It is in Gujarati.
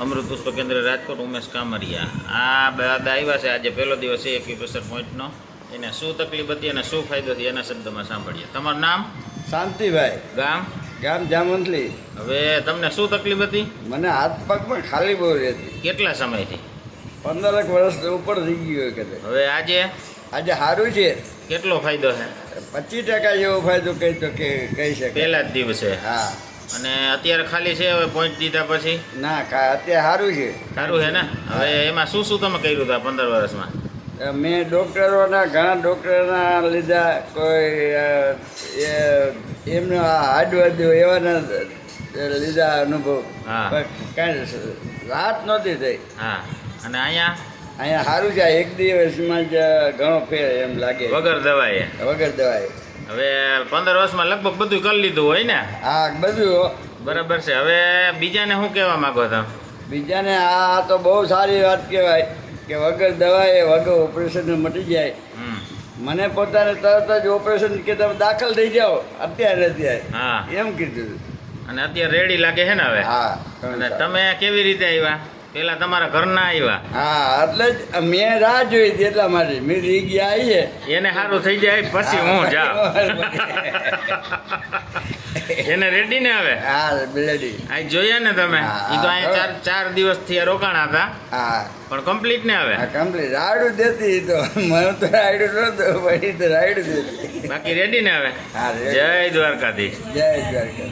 અમૃત પુષ્પ કેન્દ્ર રાજકોટ ઉમેશ કામરિયા. આ બધા આવ્યા છે આજે પહેલો દિવસ છે એક્યુપ્રેશર પોઈન્ટનો. એને શું તકલીફ હતી અને શું ફાયદો થયો એના શબ્દમાં સાંભળીએ. તમારું નામ? શાંતિભાઈ. ગામ? ગામ જામંતલી હવે તમને શું તકલીફ હતી? મને હાથ પગ પણ ખાલી બહુ રહેતી કેટલા સમયથી? પંદરક વર્ષ ઉપર થઈ ગયું કદાચ. હવે આજે? આજે સારું છે. કેટલો ફાયદો છે? પચીસ ટકા જેવો ફાયદો કહી તો કે કહી શકે પહેલા જ દિવસે. હા. અને અત્યારે ખાલી છે હવે પોઈન્ટ દીધા પછી? ના કા અત્યારે સારું છે. સારું છે ને? હવે એમાં શું શું તમે કર્યું હતા પંદર વર્ષમાં? મેં ડૉક્ટરોના ઘણા ડૉક્ટરોના લીધા કોઈ એમનો હાડવાદીઓ એવાના લીધા અનુભવ. કાંઈ રાહત નહોતી થઈ. હા. અને અહીંયા? અહીંયા સારું છે. એક દિવસમાં જ ઘણો ફેર એમ લાગે. વગર દવાએ? વગર દવાએ. હવે પંદર વર્ષમાં લગભગ બધું કરી લીધું હોય ને? હા બધું. બરાબર છે. હવે બીજાને શું કહેવા માંગો તમે? બીજાને આ તો બહુ સારી વાત કહેવાય કે વગર દવાએ વગર ઓપરેશન મટી જાય. મને પોતાને તરત જ ઓપરેશન કે તમે દાખલ થઈ જાઓ અત્યારે અત્યારે હા. એમ કીધું. અને અત્યારે રેડી લાગે છે ને હવે? હા અને તમે કેવી રીતે આવ્યા? પેલા તમારા ઘરના આવ્યા હા એટલે જ મેં રાહ જોઈ હતી એટલા માટે. મેં રી ગયા આવીએ એને સારું થઈ જાય પછી હું જાઉં. એને રેડી ને હવે? હા રેડી આ જોયા ને તમે? એ તો અહીંયા ચાર ચાર દિવસથી રોકાણા હતા. હા. પણ કમ્પ્લીટ ને હવે? કમ્પ્લીટ રાયડું દેતી તો. મને તો રાયડું નતો પછી તો રાયડું દેતી. બાકી રેડી ને હવે? હા, જય દ્વારકાધીશ. જય દ્વારકા